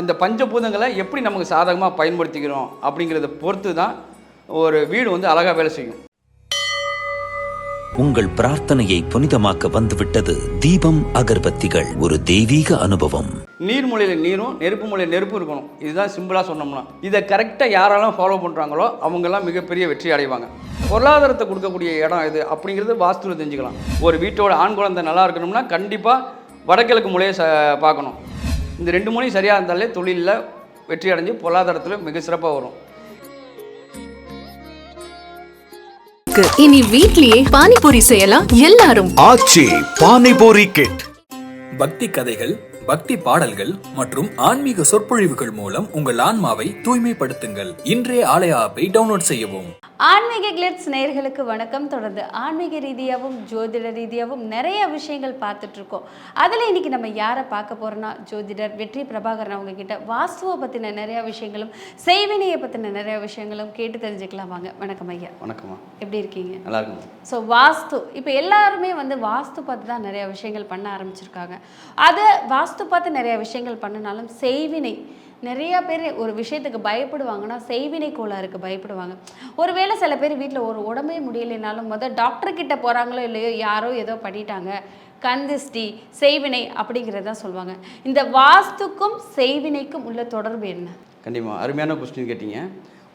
அந்த பஞ்சபூதங்களை எப்படி நமக்கு சாதகமாக பயன்படுத்திக்கிறோம் அப்படிங்கிறத பொறுத்து தான் ஒரு வீடு வந்து அழகாக வேலை செய்யும். உங்கள் பிரார்த்தனையை புனிதமாக்க வந்துவிட்டது தீபம் அகர்பத்திகள் ஒரு தெய்வீக அனுபவம். நீர்மொழியில் நீரும் நெருப்பு மொழியில் நெருப்பும் இருக்கணும். இதுதான் சிம்பிளாக சொன்னோம்னா. இதை கரெக்டாக யாரெல்லாம் ஃபாலோ பண்ணுறாங்களோ அவங்கெல்லாம் மிகப்பெரிய வெற்றி அடைவாங்க. பொருளாதாரத்தை கொடுக்கக்கூடிய இடம் இது அப்படிங்கிறது வாஸ்துவில் தெரிஞ்சுக்கலாம். ஒரு வீட்டோட ஆண் குழந்தை நல்லா இருக்கணும்னா கண்டிப்பாக வடகிழக்கு மூலையை ச பார்க்கணும். இந்த ரெண்டு மொழியும் சரியாக இருந்தாலே தொழிலில் வெற்றி அடைஞ்சு பொருளாதாரத்தில் மிக சிறப்பாக வரும். இனி வீட்லயே பானிபூரி செய்யலாம். எல்லாரும். ஆச்சி பானிபூரி கிட். பக்தி கதைகள் பக்தி பாடல்கள் மற்றும் ஆன்மீக சொற்பொழிவுகள் மூலம் உங்கள் ஆன்மாவை தூய்மைப்படுத்துங்கள். இன்றைய ஆலய ஆப்பை டவுன்லோட் செய்யவும். ஆன்மீக கிளிட்ஸ் நேயர்களுக்கு வணக்கம். தொடர்ந்து ஆன்மீக ரீதியாகவும் ஜோதிட ரீதியாகவும் நிறைய விஷயங்கள் பார்த்துட்டு இருக்கோம் அதில் இன்னைக்கு நம்ம யாரை பார்க்க போறோம்னா ஜோதிடர் வெற்றி பிரபாகரன் அவங்க கிட்ட வாஸ்துவை பற்றின நிறைய விஷயங்களும் செய்வினையை பற்றின நிறைய விஷயங்களும் கேட்டு தெரிஞ்சுக்கலாம் வாங்க. வணக்கம் ஐயா. வணக்கம்மா. எப்படி இருக்கீங்க? நல்லா இருக்குமா ஸோ வாஸ்து. இப்போ எல்லாருமே வந்து வாஸ்து பார்த்து தான் நிறைய விஷயங்கள் பண்ண ஆரம்பிச்சிருக்காங்க. அது வாஸ்து பார்த்து நிறைய விஷயங்கள் பண்ணினாலும் செய்வினை. நிறைய பேர் ஒரு விஷயத்துக்கு பயப்படுவாங்கன்னா செய்வினை கோளாறுக்கு பயப்படுவாங்க. ஒருவேளை சில பேர் வீட்டில் ஒரு உடம்பே முடியலைனாலும் முதல் டாக்டர் கிட்ட போகிறாங்களோ இல்லையோ யாரோ ஏதோ பண்ணிட்டாங்க. கந்திஷ்டி செய்வினை அப்படிங்கிறத சொல்லுவாங்க. இந்த வாஸ்துக்கும் செய்வினைக்கும் உள்ள தொடர்பு என்ன? கண்டிப்பாக அருமையான கொஸ்டின் கேட்டீங்க.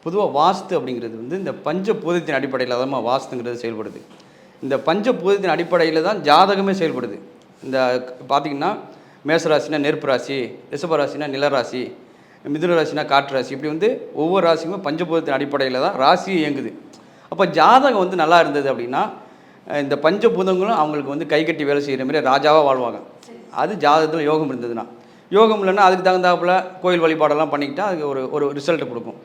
பொதுவாக வாஸ்து அப்படிங்கிறது வந்து இந்த பஞ்ச பூதத்தின் அடிப்படையில் தான் வாஸ்துங்கிறது செயல்படுது. இந்த பஞ்ச பூதத்தின் அடிப்படையில் தான் ஜாதகமே செயல்படுது. இந்த பார்த்திங்கன்னா மேசராசினா நெருப்பு ராசி ரிஷபராசினா நிலராசி மிதுன ராசினா காற்று ராசி. இப்படி வந்து ஒவ்வொரு ராசியுமே பஞ்சபூதத்தின் அடிப்படையில் தான் ராசி இயங்குது. அப்போ ஜாதகம் வந்து நல்லா இருந்தது அப்படின்னா இந்த பஞ்சபூதங்களும் அவங்களுக்கு வந்து கைகட்டி வேலை செய்கிற மாதிரி ராஜாவாக வாழ்வாங்க. அது ஜாதகத்தில் யோகம் இருந்ததுன்னா. யோகம் இல்லைன்னா அதுக்கு தகுந்தாப்புல கோயில் வழிபாடெல்லாம் பண்ணிக்கிட்டால் அதுக்கு ஒரு ஒரு ரிசல்ட்டு கொடுக்கும்.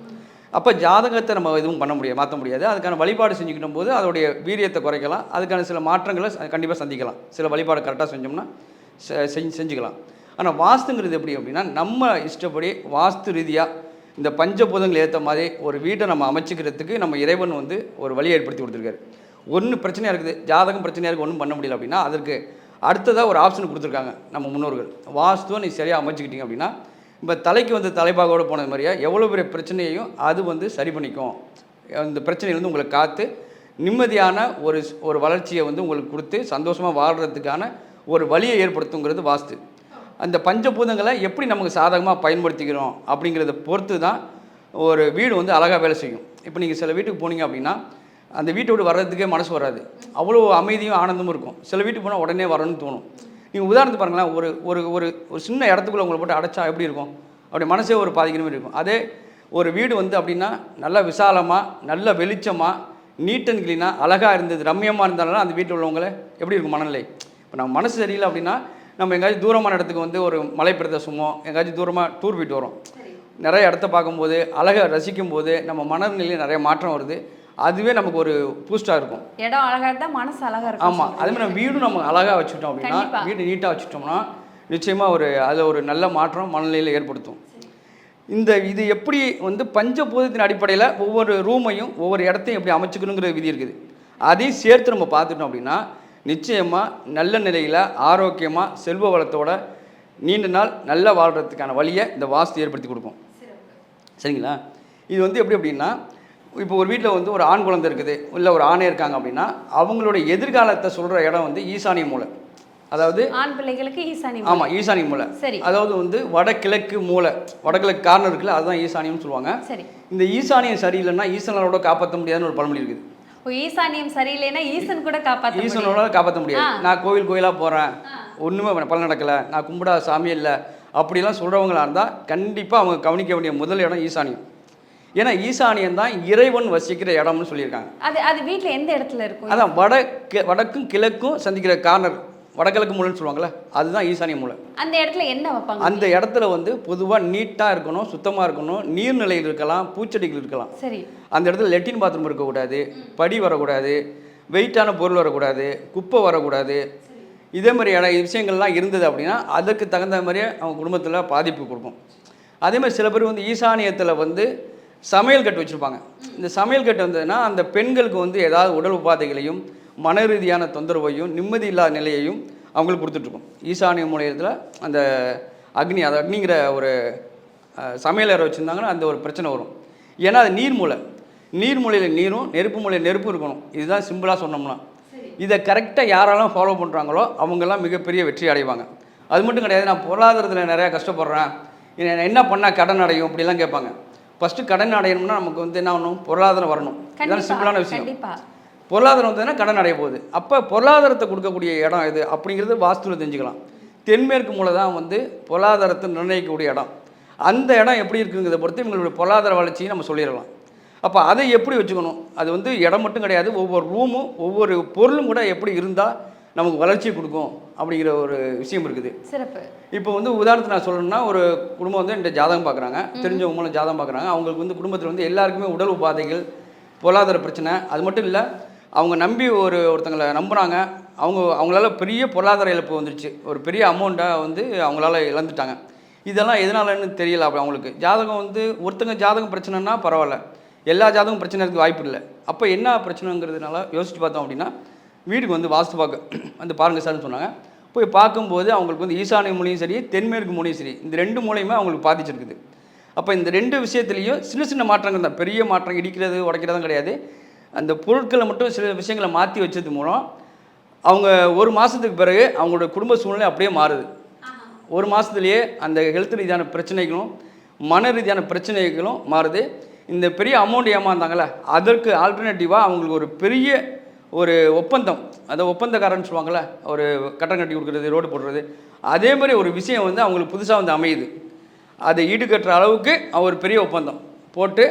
அப்போ ஜாதகத்தை நம்ம எதுவும் பண்ண முடியாது மாற்ற முடியாது. அதுக்கான வழிபாடு செஞ்சுக்கிட்டும் போது அதோடைய வீரியத்தை குறைக்கலாம். அதுக்கான சில மாற்றங்களை கண்டிப்பாக சந்திக்கலாம். சில வழிபாடு கரெக்டாக செஞ்சோம்னா செஞ்சு செஞ்சுக்கலாம். ஆனால் வாஸ்துங்கிறது எப்படி அப்படின்னா நம்ம இஷ்டப்படி வாஸ்து ரீதியாக இந்த பஞ்சபூதங்கள் ஏற்ற மாதிரி ஒரு வீட்டை நம்ம அமைச்சிக்கிறதுக்கு நம்ம இறைவன் வந்து ஒரு வழியை ஏற்படுத்தி கொடுத்துருக்காரு. ஒன்று பிரச்சனையாக இருக்குது. ஜாதகம் பிரச்சனையாக இருக்குது. ஒன்றும் பண்ண முடியல அப்படின்னா அதற்கு அடுத்ததாக ஒரு ஆப்ஷன் கொடுத்துருக்காங்க நம்ம முன்னோர்கள். வாஸ்துவை நீ சரியாக அமைச்சிக்கிட்டீங்க அப்படின்னா இப்போ தலைக்கு வந்து தலைப்பாகோடு போனது மாதிரியா எவ்வளோ பெரிய பிரச்சனையையும் அது வந்து சரி பண்ணிக்கும். அந்த பிரச்சனையிலேருந்து உங்களை காத்து நிம்மதியான ஒரு ஒரு வளர்ச்சியை வந்து உங்களுக்கு கொடுத்து சந்தோஷமாக வாழ்கிறதுக்கான ஒரு வழியை ஏற்படுத்துங்கிறது வாஸ்து. அந்த பஞ்சபூதங்களை எப்படி நமக்கு சாதகமாக பயன்படுத்திக்கிறோம் அப்படிங்கிறத பொறுத்து தான் ஒரு வீடு வந்து அழகாக வேலை செய்யும். இப்போ நீங்கள் சில வீட்டுக்கு போனீங்க அப்படின்னா அந்த வீட்டை விட்டு வர்றதுக்கே மனசு வராது. அவ்வளோ அமைதியும் ஆனந்தமும் இருக்கும். சில வீட்டுக்கு போனால் உடனே வரணும்னு தோணும். நீங்கள் உதாரணத்துக்கு பாருங்களேன் ஒரு ஒரு ஒரு ஒரு சின்ன இடத்துக்குள்ளே உங்களை போட்டு அடைச்சா எப்படி இருக்கும்? அப்படி மனசே ஒரு பாதிக்கிற மாதிரி இருக்கும். அதே ஒரு வீடு வந்து அப்படின்னா நல்லா விசாலமாக நல்ல வெளிச்சமாக நீட் அண்ட் க்ளீனாக அழகாக இருந்தது ரம்மியமாக இருந்தாலும் அந்த வீட்டில் உள்ளவங்களை எப்படி இருக்கும் மனநிலை? இப்போ நம்ம மனசு சரியில்லை அப்படின்னா நம்ம எங்கேயாச்சும் தூரமான இடத்துக்கு வந்து ஒரு மலை பிரதேசமோ எங்கேயாச்சும் தூரமாக டூர் போயிட்டு வரோம். நிறைய இடத்த பார்க்கும்போது அழகை ரசிக்கும் போது நம்ம மனநிலையில் நிறைய மாற்றம் வருது. அதுவே நமக்கு ஒரு பூஸ்டாக இருக்கும். இடம் அழகா இருந்தா மனசு அழகா இருக்கும். ஆமாம் அதே மாதிரி நம்ம வீடும் நம்ம அழகாக வச்சுட்டோம் அப்படின்னா. வீடு நீட்டாக வச்சுட்டோம்னா நிச்சயமாக ஒரு அதில் ஒரு நல்ல மாற்றம் மனநிலையில் ஏற்படுத்தும். இந்த இது எப்படி வந்து பஞ்சபூதத்தின் அடிப்படையில் ஒவ்வொரு ரூமையும் ஒவ்வொரு இடத்தையும் எப்படி அமைச்சுக்கணுங்கிற விதி இருக்குது. அதையும் சேர்த்து நம்ம பார்த்துட்டோம் அப்படின்னா நிச்சயமாக நல்ல நிலையில் ஆரோக்கியமாக செல்வ வளத்தோட நீண்ட நாள் நல்லா வாழ்கிறதுக்கான வழியை இந்த வாஸ்து ஏற்படுத்தி கொடுக்கும். சரிங்களா? இது வந்து எப்படி அப்படின்னா இப்போ ஒரு வீட்டில் வந்து ஒரு ஆண் குழந்தை இருக்குது இல்லை ஒரு ஆணே இருக்காங்க அப்படின்னா அவங்களோட எதிர்காலத்தை சொல்கிற இடம் வந்து ஈசானிய மூலை அதாவது ஆண் பிள்ளைகளுக்கு ஈசானி ஆமாம் ஈசானிய மூலை சரி. அதாவது வந்து வடகிழக்கு மூலை வடகிழக்கு கார்னர் இருக்குல்ல அதுதான் ஈசானியம்னு சொல்லுவாங்க. சரி. இந்த ஈசானியம் சரியில்லைன்னா ஈசனோட காப்பாற்ற முடியாதுன்னு ஒரு பழமொழி இருக்குது. ஈசானியம் சரியில்லைன்னா ஈசன் கூட காப்பாற்ற. ஈசனோட காப்பாற்ற முடியாது. நான் கோவில் கோயிலாக போகிறேன் ஒன்றுமே பலன் நடக்கலை. நான் கும்பிடாத சாமி இல்லை. அப்படிலாம் சொல்கிறவங்களா இருந்தால் கண்டிப்பாக அவங்க கவனிக்க வேண்டிய முதல் இடம் ஈசானியம். ஏன்னா ஈசானியம் தான் இறைவன் வசிக்கிற இடம்னு சொல்லியிருக்காங்க. அது அது வீட்ல எந்த இடத்துல இருக்கும்? அதான் வட கி- வடக்கும் கிழக்கும் சந்திக்கிற கார்னர். வடகிழக்கு மூலைன்னு சொல்லுவாங்கள்ல அதுதான் ஈசானிய மூலை. அந்த இடத்துல என்ன வைப்பாங்க? அந்த இடத்துல வந்து பொதுவாக நீட்டாக இருக்கணும் சுத்தமாக இருக்கணும் நீர்நிலைகள் இருக்கலாம் பூச்செடிகள் இருக்கலாம். சரி. அந்த இடத்துல லெட்டின் பாத்ரூம் இருக்கக்கூடாது படி வரக்கூடாது வெயிட்டான பொருள் வரக்கூடாது குப்பை வரக்கூடாது. இதே மாதிரி இட விஷயங்கள்லாம் இருந்தது அப்படின்னா அதற்கு தகுந்த மாதிரியே அவங்க குடும்பத்தில் பாதிப்பு கொடுக்கும். அதே மாதிரி சில பேர் வந்து ஈசானியத்தில் வந்து சமையல் கட்டு வச்சுருப்பாங்க. இந்த சமையல் கட்டு வந்ததுன்னா அந்த பெண்களுக்கு வந்து ஏதாவது உடல் உபாதைகளையும் மன ரீதியான தொந்தரவையும் நிம்மதி இல்லாத நிலையையும் அவங்களுக்கு கொடுத்துட்ருக்கும். ஈசானிய மூலியத்தில் அந்த அக்னி அது அக்னிங்கிற ஒரு அஹ், சமையலறை வச்சுருந்தாங்கன்னா அந்த ஒரு பிரச்சனை வரும். ஏன்னா அது நீர்மூலை நீர்மூலையில் நீரும் நெருப்பு மூலையில் நெருப்பும் இருக்கணும். இதுதான் சிம்பிளாக சொன்னோம்னா. இதை கரெக்டாக யாரெல்லாம் ஃபாலோ பண்ணுறாங்களோ அவங்கெல்லாம் மிகப்பெரிய வெற்றி அடைவாங்க. அது மட்டும் கிடையாது நான் பொருளாதாரத்தில் நிறையா கஷ்டப்படுறேன். என்ன- பண்ணால் கடன் அடையும் அப்படிலாம் கேட்பாங்க. ஃபஸ்ட்டு கடன் அடையணும்னா நமக்கு வந்து என்ன பண்ணணும் பொருளாதாரம் வரணும். இதுதான் சிம்பிளான விஷயம். பொருளாதாரம் வந்ததுன்னா கடன் அடைய போகுது. அப்போ பொருளாதாரத்தை கொடுக்கக்கூடிய இடம் இது அப்படிங்கிறது வாஸ்துவில் தெரிஞ்சுக்கலாம். தென்மேற்கு மூலை தான் வந்து பொருளாதாரத்தை நிர்ணயிக்கக்கூடிய இடம். அந்த இடம் எப்படி இருக்குங்கிறத பொறுத்து இவங்களுடைய பொருளாதார வளர்ச்சியை நம்ம சொல்லிடலாம். அப்போ அதை எப்படி வச்சுக்கணும்? அது வந்து இடம் மட்டும் கிடையாது. ஒவ்வொரு ரூமும் ஒவ்வொரு பொருளும் கூட எப்படி இருந்தால் நமக்கு வளர்ச்சி கொடுக்கும் அப்படிங்கிற ஒரு விஷயம் இருக்குது. சிறப்பு. இப்போ வந்து உதாரணத்துக்கு நான் சொல்லணும்னா ஒரு குடும்பம் வந்து என்கிட்ட ஜாதகம் பார்க்குறாங்க. தெரிஞ்சவங்க மூலம் ஜாதகம் பார்க்குறாங்க. அவங்களுக்கு வந்து குடும்பத்தில் வந்து எல்லாருக்குமே உடல் உபாதைகள் பொருளாதார பிரச்சனை அது மட்டும் இல்லை அவங்க நம்பி ஒரு ஒருத்தங்களை நம்புனாங்க. அவங்க அவங்களால பெரிய பொருளாதார இழப்பு வந்துருச்சு. ஒரு பெரிய அமௌண்ட்டை வந்து அவங்களால இழந்துட்டாங்க. இதெல்லாம் எதனாலன்னு தெரியல அப்போ அவங்களுக்கு. ஜாதகம் வந்து ஒருத்தங்க ஜாதகம் பிரச்சனைனா பரவாயில்ல. எல்லா ஜாதகம் பிரச்சனை இருக்குது வாய்ப்பு இல்லை. அப்போ என்ன பிரச்சனைங்கிறதுனால யோசிச்சு பார்த்தோம் அப்படின்னா வீட்டுக்கு வந்து வாஸ்து பார்க்க வந்து பாருங்கள் சார்னு சொன்னாங்க. போய் பார்க்கும்போது அவங்களுக்கு வந்து ஈசானிய மூலையும் சரி தென்மேற்கு மூலையும் சரி இந்த ரெண்டு மூலையுமே அவங்களுக்கு பாதிச்சிருக்குது. அப்போ இந்த ரெண்டு விஷயத்துலேயும் சின்ன சின்ன மாற்றங்கள் தான். பெரிய மாற்றம் இடிக்கிறது உடைக்கிறதும் கிடையாது. அந்த பொருட்களை மட்டும் சில விஷயங்களை மாற்றி வச்சது மூலம் அவங்க ஒரு மாதத்துக்கு பிறகு அவங்களோட குடும்ப சூழ்நிலை அப்படியே மாறுது. ஒரு மாதத்துலேயே அந்த ஹெல்த் ரீதியான பிரச்சனைகளும் மன ரீதியான பிரச்சனைகளும் மாறுது. இந்த பெரிய அமௌண்ட் ஏமாந்தாங்கல்ல அதற்கு ஆல்டர்னேட்டிவாக அவங்களுக்கு ஒரு பெரிய ஒரு ஒப்பந்தம் அந்த ஒப்பந்தக்காரன்னு சொல்லுவாங்கள்ல ஒரு கட்டடம் கட்டி கொடுக்குறது ரோடு போடுறது அதே மாதிரி ஒரு விஷயம் வந்து அவங்களுக்கு புதுசாக வந்து அமையுது. அதை ஈடுகட்டுற அளவுக்கு ஒரு பெரிய ஒப்பந்தம் போட்டு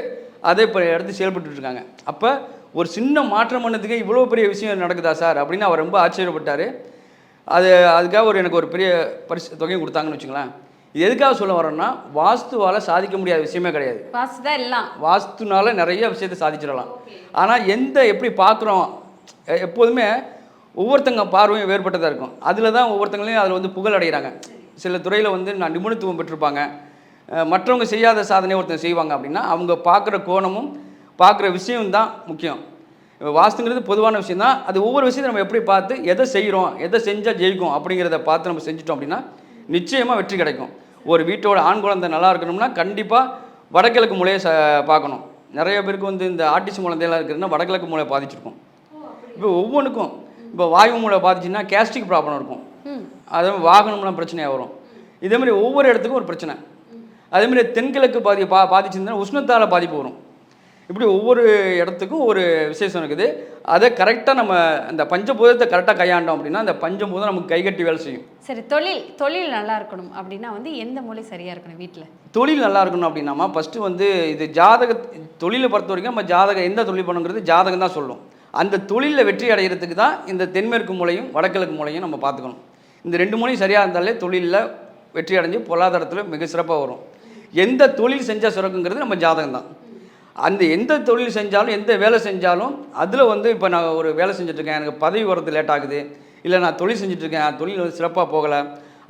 அதை இப்போ எடுத்து செயல்பட்டு இருக்காங்க. அப்போ ஒரு சின்ன மாற்றம் பண்ணதுக்கு இவ்வளோ பெரிய விஷயம் நடக்குதா சார்? அப்படின்னு அவர் ரொம்ப ஆச்சரியப்பட்டார். அது அதுக்காக ஒரு எனக்கு ஒரு பெரிய பரிசு தொகையும் கொடுத்தாங்கன்னு வச்சுங்களேன். இது எதுக்காக சொல்ல வரோன்னா வாஸ்துவால் சாதிக்க முடியாத விஷயமே கிடையாது. வாஸ்து தான் எல்லாம். வாஸ்துனால நிறைய விஷயத்தை சாதிச்சிடலாம். ஆனால் எந்த எப்படி பார்க்குறோம் எப்போதுமே ஒவ்வொருத்தங்க பார்வையும் வேறுபட்டதாக இருக்கும். அதில் தான் ஒவ்வொருத்தங்களையும் அதில் வந்து புகழ் அடைகிறாங்க. சில துறையில் வந்து நான் நிபுணத்துவம் பெற்றிருப்பாங்க. மற்றவங்க செய்யாத சாதனையை ஒருத்தங்க செய்வாங்க அப்படின்னா அவங்க பார்க்குற கோணமும் பார்க்குற விஷயம் தான் முக்கியம். இப்ப வாஸ்துங்கிறது பொதுவான விஷயம் தான் அது ஒவ்வொரு விஷயத்தையும் நம்ம எப்படி பார்த்து எதை செய்கிறோம் எதை செஞ்சால் ஜெயிக்கும் அப்படிங்கிறத பார்த்து நம்ம செஞ்சிட்டோம் அப்படின்னா நிச்சயமாக வெற்றி கிடைக்கும். ஒரு வீட்டோட ஆண் குழந்தை நல்லா இருக்கணும்னா கண்டிப்பாக வடகிழக்கு மூலையை ச பார்க்கணும். நிறைய பேருக்கு வந்து இந்த ஆர்டிசி குழந்தையெல்லாம் இருக்குதுன்னா வடகிழக்கு மூலையை பாதிச்சிருக்கும். இப்போ ஒவ்வொன்றுக்கும் இப்போ வாயு மூளை பாதிச்சுன்னா கேஸ்ட்ரிக் ப்ராப்ளம் இருக்கும். அதே மாதிரி வாகனம்லாம் பிரச்சனையாக வரும். இதே மாதிரி ஒவ்வொரு இடத்துக்கும் ஒரு பிரச்சனை. அதே மாதிரி தென்கிழக்கு பாதி பா பாதிச்சிருந்தா உஷ்ணத்தால் பாதிப்பு வரும். இப்படி ஒவ்வொரு இடத்துக்கும் ஒரு விசேஷம் இருக்குது. அதை கரெக்டாக நம்ம அந்த பஞ்சபூதத்தை கரெக்டாக கையாண்டோம் அப்படின்னா அந்த பஞ்சபூதம் நமக்கு கைகட்டி வேலை செய்யும். சரி தொழில் தொழில் நல்லா இருக்கணும் அப்படின்னா வந்து எந்த மூலை சரியா இருக்கணும் வீட்டில் தொழில் நல்லா இருக்கணும் அப்படின்னாமா ஃபஸ்ட்டு வந்து இது ஜாதக தொழிலை பொறுத்த வரைக்கும் நம்ம ஜாதகம் எந்த தொழில் பண்ணுங்கிறது ஜாதகம் தான் சொல்லும். அந்த தொழிலில் வெற்றி அடைகிறதுக்கு தான் இந்த தென்மேற்கு மூலையும் வடகிழக்கு மூலையும் நம்ம பார்த்துக்கணும். இந்த ரெண்டு மூலையும் சரியாக இருந்தாலே தொழிலில் வெற்றி அடைஞ்சு பொருளாதாரத்தில் மிக சிறப்பாக வரும். எந்த தொழில் செஞ்சால் சிறக்குங்கிறது நம்ம ஜாதகம் தான். அந்த எந்த தொழில் செஞ்சாலும் எந்த வேலை செஞ்சாலும் அதில் வந்து இப்போ நான் ஒரு வேலை செஞ்சுட்ருக்கேன் எனக்கு பதவி வரது லேட் ஆகுது. இல்லை நான் தொழில் செஞ்சுட்ருக்கேன் தொழில் வந்து சிறப்பாக போகலை.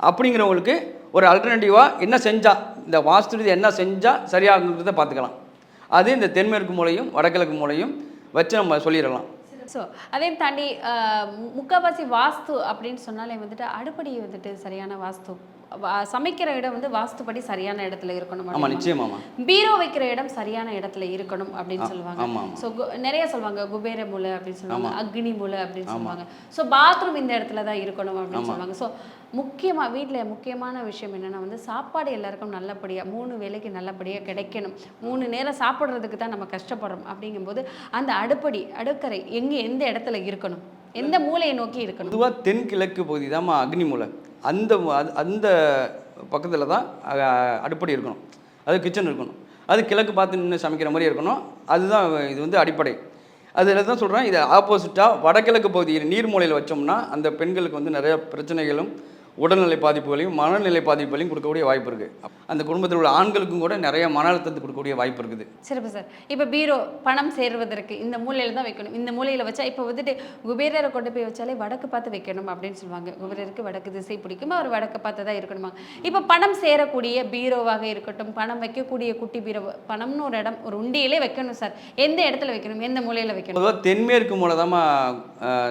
அப்படிங்கிறவங்களுக்கு ஒரு அல்டர்னேட்டிவாக என்ன செஞ்சால் இந்த வாஸ்து என்ன செஞ்சால் சரியாகுங்கிறத பார்த்துக்கலாம். அது இந்த தென்மேற்கு மூலையும் வடகிழக்கு மூலையும் வச்சு நம்ம சொல்லிடலாம். ஸோ அதையும் தாண்டி முக்கால்வாசி வாஸ்து அப்படின்னு சொன்னாலே வந்துட்டு அடுப்படி வந்துட்டு சரியான வாஸ்து சமைக்கிற இடம் வந்து வாஸ்துப்படி சரியான இடத்துல இருக்கணும் ஆமாம் பீரோ வைக்கிற இடம் சரியான இடத்துல இருக்கணும் அப்படின்னு சொல்லுவாங்க. ஸோ நிறைய சொல்லுவாங்க குபேர மூலை அப்படின்னு சொல்லுவாங்க அக்னி மூலை அப்படின்னு சொல்லுவாங்க. ஸோ பாத்ரூம் இந்த இடத்துல தான் இருக்கணும் அப்படின்னு சொல்லுவாங்க. ஸோ முக்கியமாக வீட்டில் முக்கியமான விஷயம் என்னென்னா வந்து சாப்பாடு எல்லாருக்கும் நல்லபடியாக மூணு வேளைக்கு நல்லபடியாக கிடைக்கணும். மூணு நேரம் சாப்பிட்றதுக்கு தான் நம்ம கஷ்டப்படுறோம். அப்படிங்கும்போது அந்த அடுப்படி அடுக்கறை எங்கே எந்த இடத்துல இருக்கணும்? எந்த மூலையை நோக்கி இருக்கணும்? பொதுவாக தென்கிழக்கு பகுதி தான்மா அக்னி மூலை. அந்த அந்த பக்கத்தில் தான் அடுப்படி இருக்கணும். அது கிச்சன் இருக்கணும். அது கிழக்கு பார்த்து நின்று சமைக்கிற மாதிரி இருக்கணும். அதுதான் இது வந்து அடிப்படை. அதில் தான் சொல்கிறேன் இது ஆப்போசிட்டாக வடகிழக்கு பகுதியில் நீர்மூலையில் வச்சோம்னா அந்த பெண்களுக்கு வந்து நிறையா பிரச்சனைகளும் உடல்நிலை பாதிப்புகளையும் மனநிலை பாதிப்புகளையும் கொடுக்கக்கூடிய வாய்ப்பு இருக்குது அந்த குடும்பத்தில் உள்ள ஆண்களுக்கும் கூட நிறைய மன அழுத்தத்தை கொடுக்கக்கூடிய வாய்ப்பு இருக்குது. சிறப்பு சார். இப்போ பீரோ பணம் சேருவதற்கு இந்த மூலையில் தான் வைக்கணும். இந்த மூலையில் வச்சா இப்போ வந்துட்டு குபேரரை கொண்டு போய் வச்சாலே வடக்கு பார்த்து வைக்கணும் அப்படின்னு சொல்லுவாங்க. குபேரருக்கு வடக்கு திசை பிடிக்கும்? அவர் வடக்கு பார்த்து தான் இருக்கணுமா? இப்போ பணம் சேரக்கூடிய பீரோவாக இருக்கட்டும் பணம் வைக்கக்கூடிய குட்டி பீரோ பணம்னு ஒரு இடம் ஒரு உண்டியிலே வைக்கணும் சார். எந்த இடத்துல வைக்கணும்? எந்த மூலையில் வைக்கணும்? தென்மேற்கு மூலை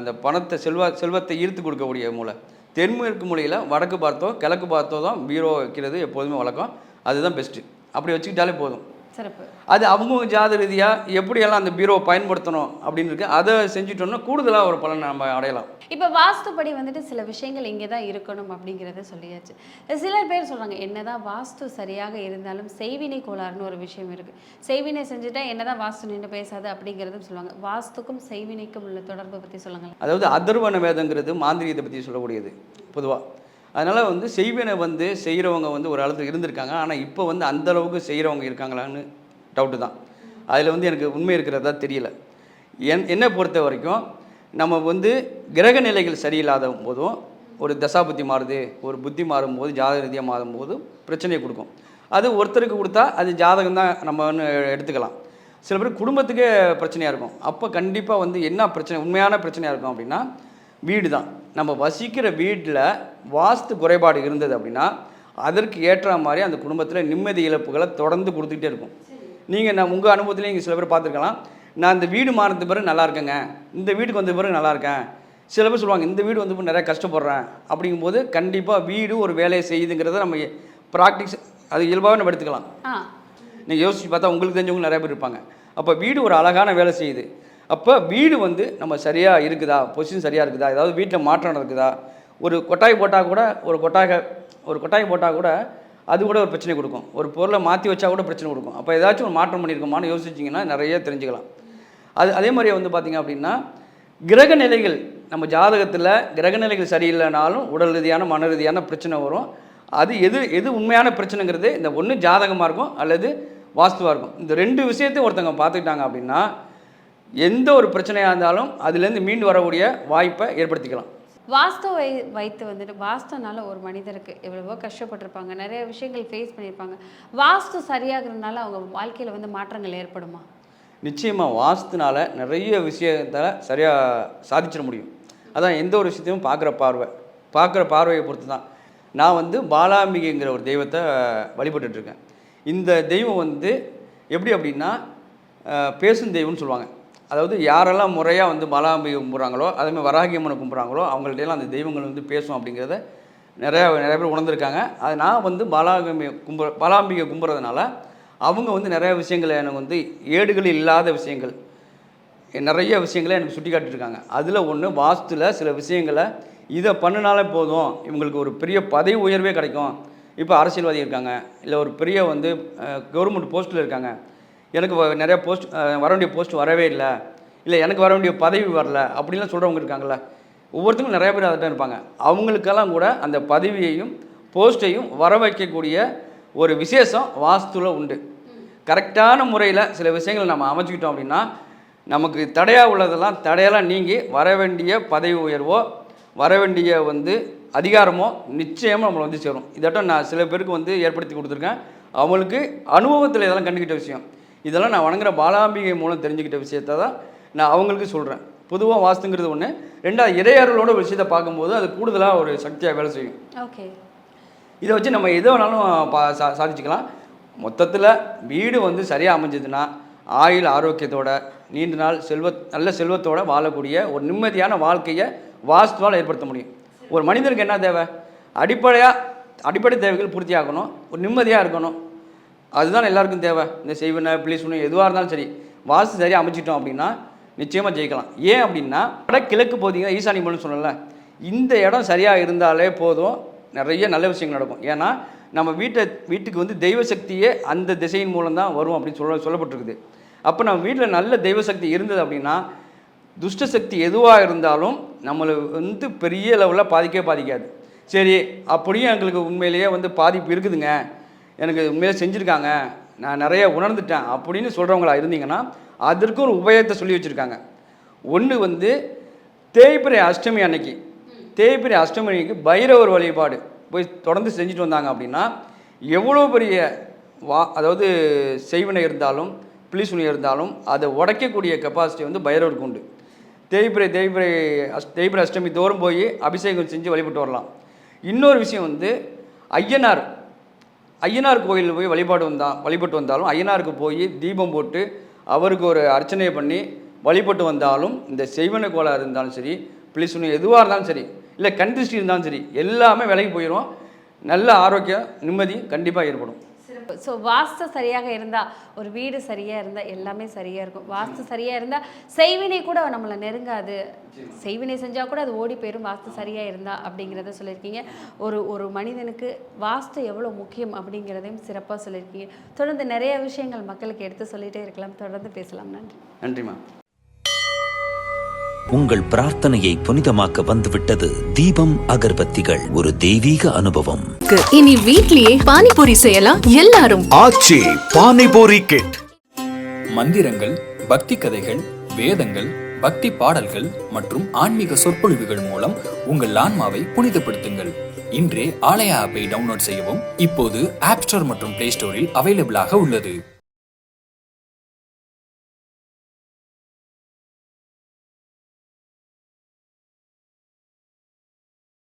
இந்த பணத்தை செல்வ செல்வத்தை ஈர்த்து கொடுக்கக்கூடிய மூலை. தென்மேற்கு மூலையில் வடக்கு பார்த்தோ கிழக்கு பார்த்தோ தான் பீரோ வைக்கிறது எப்போதுமே வழக்கம். அதுதான் பெஸ்ட்டு அப்படி வச்சுக்கிட்டாலே போதும். சிறப்பு. அது அவங்கவுங்க ஜாத ரீதியாக எப்படியெல்லாம் அந்த பீரோவை பயன்படுத்தணும் அப்படின்னு இருக்கு. அதை செஞ்சுட்டோம்னா கூடுதலாக ஒரு பலனை நம்ம அடையலாம். இப்போ வாஸ்துப்படி வந்துட்டு சில விஷயங்கள் இங்கே தான் இருக்கணும் அப்படிங்கிறத சொல்லியாச்சு. சிலர் பேர் சொல்கிறாங்க என்னதான் வாஸ்து சரியாக இருந்தாலும் செய்வினை கோளாறுன்னு ஒரு விஷயம் இருக்குது செய்வினை செஞ்சுட்டா என்னதான் வாஸ்து நின்று பேசாது அப்படிங்கிறதும் சொல்லுவாங்க. வாஸ்துக்கும் செய்வினைக்கும் உள்ள தொடர்பை பற்றி சொல்லுங்களேன். அதாவது அதர்வன வேதங்கிறது மாந்திரீகத்தை பற்றி சொல்லக்கூடியது பொதுவாக அதனால் வந்து செய்வினை வந்து செய்கிறவங்க வந்து ஒரு காலத்தில் இருந்திருக்காங்க. ஆனால் இப்போ வந்து அந்த அளவுக்கு செய்கிறவங்க இருக்காங்களான்னு டவுட்டு தான். அதில் வந்து எனக்கு உண்மை இருக்கிறதா தெரியல. என் என்னை பொறுத்த வரைக்கும் நம்ம வந்து கிரக நிலைகள் சரியில்லாத போதும் ஒரு தசாபுத்தி மாறுது ஒரு புத்தி மாறும்போது ஜாதக ரீதியாக மாறும்போது பிரச்சனையை கொடுக்கும். அது ஒருத்தருக்கு கொடுத்தா அது ஜாதகம் தான் நம்ம எடுத்துக்கலாம். சில பேர் குடும்பத்துக்கே பிரச்சனையாக இருக்கும். அப்போ கண்டிப்பாக வந்து என்ன பிரச்சனை உண்மையான பிரச்சனையாக இருக்கும் அப்படின்னா வீடு தான். நம்ம வசிக்கிற வீட்டில் வாஸ்து குறைபாடு இருந்தது அப்படின்னா அதற்கு ஏற்ற மாதிரி அந்த குடும்பத்தில் நிம்மதி இழப்புகளை தொடர்ந்து கொடுத்துக்கிட்டே இருக்கும். நீங்கள் நான் உங்கள் அனுபவத்திலே நீங்கள் சில பேர் பார்த்துருக்கலாம். நான் இந்த வீடு மாறின பிறகு நல்லா இருக்கேங்க. இந்த வீட்டுக்கு வந்த பிறகு நல்லா இருக்கேன். சில பேர் சொல்லுவாங்க இந்த வீடு வந்து இப்போ நிறைய கஷ்டப்படுறேன். அப்படிங்கும்போது கண்டிப்பாக வீடு ஒரு வேலையை செய்யுதுங்கிறத நம்ம ப்ராக்டிஸ் அது இயல்பாகவே நம்ம எடுத்துக்கலாம். நீங்கள் யோசிச்சு பார்த்தா உங்களுக்கு தெரிஞ்சவங்க நிறைய பேர் இருப்பாங்க. அப்போ வீடு ஒரு அழகான வேலை செய்யுது. அப்போ வீடு வந்து நம்ம சரியாக இருக்குதா? பொசிஷன் சரியாக இருக்குதா? ஏதாவது வீட்டில் மாற்றம் நடக்குதா? ஒரு கொட்டாய் போட்டால் கூட ஒரு கொட்டாய் ஒரு கொட்டாய் போட்டால் கூட அது கூட ஒரு பிரச்சனை கொடுக்கும். ஒரு பொருளை மாற்றி வச்சா கூட பிரச்சனை கொடுக்கும். அப்போ ஏதாச்சும் ஒரு மாற்றம் பண்ணியிருக்கோமான்னு யோசிச்சிங்கன்னா நிறைய தெரிஞ்சுக்கலாம். அது அதே மாதிரி வந்து பார்த்திங்க அப்படின்னா கிரக நிலைகள் நம்ம ஜாதகத்தில் கிரக நிலைகள் சரியில்லைனாலும் உடல் ரீதியான மன ரீதியான பிரச்சனை வரும். அது எது எது உண்மையான பிரச்சனைங்கிறது இந்த ஒன்று ஜாதகமாக இருக்கும் அல்லது வாஸ்துவாக இருக்கும். இந்த ரெண்டு விஷயத்தையும் ஒருத்தவங்க பார்த்துக்கிட்டாங்க அப்படின்னா எந்த ஒரு பிரச்சனையாக இருந்தாலும் அதுலேருந்து மீண்டு வரக்கூடிய வாய்ப்பை ஏற்படுத்திக்கலாம். வாஸ்து வை வைத்து வந்துட்டு வாஸ்துனால ஒரு மனிதருக்கு எவ்வளவோ கஷ்டப்பட்டிருப்பாங்க. நிறைய விஷயங்கள் ஃபேஸ் பண்ணியிருப்பாங்க. வாஸ்து சரியாகிறதுனால அவங்க வாழ்க்கையில் வந்து மாற்றங்கள் ஏற்படுமா? நிச்சயமாக வாஸ்துனால நிறைய விஷயத்தை சரியாக சாதிச்சிட முடியும். அதான் எந்த ஒரு விஷயத்தையும் பார்க்குற பார்வை. பார்க்குற பார்வையை பொறுத்து தான் நான் வந்து பாலாம்பிகைங்கிற ஒரு தெய்வத்தை வழிபட்டுட்டு இருக்கேன். இந்த தெய்வம் வந்து எப்படி அப்படின்னா பேசும் தெய்வம்னு சொல்லுவாங்க. அதாவது யாரெல்லாம் முறையாக வந்து மலாம்பி கும்பிட்றாங்களோ அதேமாதிரி வராகி அம்மனை கும்பிட்றாங்களோ அவங்கள்ட்டெல்லாம் அந்த தெய்வங்கள் வந்து பேசும் அப்படிங்கிறத நிறையா நிறைய பேர் உணர்ந்திருக்காங்க. அது நான் வந்து பாலாம்பிகை கும்பு பாலாம்பிகை கும்புறதுனால அவங்க வந்து நிறைய விஷயங்களை எனக்கு வந்து ஏடுகள் இல்லாத விஷயங்கள் நிறைய விஷயங்களை எனக்கு சுட்டி காட்டியிருக்காங்க அதில் ஒன்று வாஸ்துவில் சில விஷயங்களை இதை பண்ணினாலே போதும் இவங்களுக்கு ஒரு பெரிய பதவி உயர்வே கிடைக்கும். இப்போ அரசியல்வாதி இருக்காங்க இல்லை ஒரு பெரிய வந்து கவர்மெண்ட் போஸ்ட்டில் இருக்காங்க. எனக்கு வ- போஸ்ட் வர வேண்டிய போஸ்ட் வரவே இல்லை. இல்லை எனக்கு வர வேண்டிய பதவி வரல. அப்படின்லாம் சொல்கிறவங்க இருக்காங்கல்ல. ஒவ்வொருத்தரும் நிறைய பேர் அதை இருப்பாங்க. அவங்களுக்கெல்லாம் கூட அந்த பதவியையும் போஸ்ட்டையும் வர வைக்கக்கூடிய ஒரு விசேஷம் வாஸ்துவில் உண்டு. கரெக்டான முறையில் சில விஷயங்களை நம்ம அமைச்சுக்கிட்டோம் அப்படின்னா நமக்கு தடையாக உள்ளதெல்லாம் தடையெல்லாம் நீங்கி வர வேண்டிய பதவி உயர்வோ வர வேண்டிய வந்து அதிகாரமோ நிச்சயமாக நம்மளை வந்து சேரும். இதாட்டம் நான் சில பேருக்கு வந்து ஏற்படுத்தி கொடுத்துருக்கேன். அவங்களுக்கு அனுபவத்தில் இதெல்லாம் கண்டுக்கிட்ட விஷயம். இதெல்லாம் நான் வணங்குற பாலாம்பிகை மூலம் தெரிஞ்சுக்கிட்ட விஷயத்தை தான் நான் அவங்களுக்கு சொல்கிறேன் பொதுவாக வாஸ்துங்கிறது ஒன்று ரெண்டாவது இறையர்களோட ஒரு விஷயத்தை பார்க்கும்போது அது கூடுதலாக ஒரு சக்தியாக வேலை செய்யும். ஓகே. இதை வச்சு நம்ம எது வேணாலும் பா சா சாதிச்சுக்கலாம். மொத்தத்தில் வீடு வந்து சரியாக அமைஞ்சதுன்னா ஆயுள் ஆரோக்கியத்தோட நீண்ட நாள் செல்வ நல்ல செல்வத்தோட வாழக்கூடிய ஒரு நிம்மதியான வாழ்க்கையை வாஸ்துவால் ஏற்படுத்த முடியும். ஒரு மனிதனுக்கு என்ன தேவை? அடிப்படையாக அடிப்படை தேவைகள் பூர்த்தியாகணும். ஒரு நிம்மதியாக இருக்கணும். அதுதான் எல்லாருக்கும் தேவை. இந்த செய்வன பிளீஸ்னு எதுவாக இருந்தாலும் சரி. வாஸ்து சரியாக அமைச்சிட்டோம் அப்படின்னா நிச்சயமாக ஜெயிக்கலாம். ஏன் அப்படின்னா வடகிழக்கு போதீங்கன்னா ஈசானி மொழி சொன்னல இந்த இடம் சரியாக இருந்தாலே போதும். நிறைய நல்ல விஷயங்கள் நடக்கும். ஏன்னா நம்ம வீட்டை வீட்டுக்கு வந்து தெய்வ சக்தியே அந்த திசையின் மூலம் தான் வரும் அப்படின்னு சொல்ல சொல்லப்பட்டிருக்குது. அப்போ நம்ம வீட்டில் நல்ல தெய்வ சக்தி இருந்தது அப்படின்னா துஷ்ட சக்தி எதுவாக இருந்தாலும் நம்மளை வந்து பெரிய லெவலில் பாதிக்கவே பாதிக்காது. சரி அப்படியும் எங்களுக்கு உண்மையிலேயே வந்து பாதிப்பு இருக்குதுங்க. எனக்கு உண்மையாக செஞ்சுருக்காங்க. நான் நிறைய உணர்ந்துட்டேன். அப்படின்னு சொல்கிறவங்களா இருந்தீங்கன்னா அதற்கு ஒரு உபயத்தை சொல்லி வச்சுருக்காங்க. ஒன்று வந்து தேய்பிரை அஷ்டமி அன்னைக்கு. தேய்பிரை அஷ்டமி அன்னைக்கு பைரவர் வழிபாடு போய் தொடர்ந்து செஞ்சுட்டு வந்தாங்க அப்படின்னா எவ்வளோ பெரிய வா அதாவது செய்வினை இருந்தாலும் பிளிசுனி இருந்தாலும் அதை உடைக்கக்கூடிய கெப்பாசிட்டி வந்து பைரவருக்கு உண்டு. தேய்பிரை தேய்பிரை அஷ் தேய்பிரை அஷ்டமி தோறும் போய் அபிஷேகம் செஞ்சு வழிபட்டு வரலாம். இன்னொரு விஷயம் வந்து ஐயனார் ஐயனார் கோயிலில் போய் வழிபாடு வந்தா வழிபட்டு வந்தாலும் ஐயனாருக்கு போய் தீபம் போட்டு அவருக்கு ஒரு அர்ச்சனையை பண்ணி வழிபட்டு வந்தாலும் இந்த செய்வன கோளாறு இருந்தாலும் சரி பிளிசுனு எதுவாக இருந்தாலும் சரி இல்லை கண் திருஷ்டி இருந்தாலும் சரி எல்லாமே விலகி போயிடும் நல்ல ஆரோக்கியம் நிம்மதி கண்டிப்பாக ஏற்படும். ஸோ வாஸ்து சரியாக இருந்தால் ஒரு வீடு சரியாக இருந்தால் எல்லாமே சரியாக இருக்கும். வாஸ்து சரியாக இருந்தால் செய்வினை கூட நம்மளை நெருங்காது. செய்வினை செஞ்சால் கூட அது ஓடி போயிடும் வாஸ்து சரியாக இருந்தால் அப்படிங்கிறத சொல்லியிருக்கீங்க. ஒரு ஒரு மனிதனுக்கு வாஸ்து எவ்வளோ முக்கியம் அப்படிங்கிறதையும் சிறப்பாக சொல்லியிருக்கீங்க. தொடர்ந்து நிறைய விஷயங்கள் மக்களுக்கு எடுத்து சொல்லிகிட்டே இருக்கலாம். தொடர்ந்து பேசலாம். நன்றி. நன்றிம்மா உங்கள் பிரார்த்தனையை புனிதமாக்க வந்துவிட்டது தீபம் அகர்பத்திகள். ஒரு தெய்வீக அனுபவம். இனி வீட்லயே பானிபூரி செய்யலாம் எல்லாரும். ஆச்சி பானிபூரி கிட். மந்திரங்கள் பக்தி கதைகள் வேதங்கள் பக்தி பாடல்கள் மற்றும் ஆன்மீக சொற்பொழிவுகள் மூலம் உங்கள் ஆன்மாவை புனிதப்படுத்துங்கள். இன்றே ஆலயா ஆப்பை டவுன்லோட் செய்யவும் இப்போது ஆப் ஸ்டோர் மற்றும் பிளே ஸ்டோரில் அவைலபிளாக உள்ளது.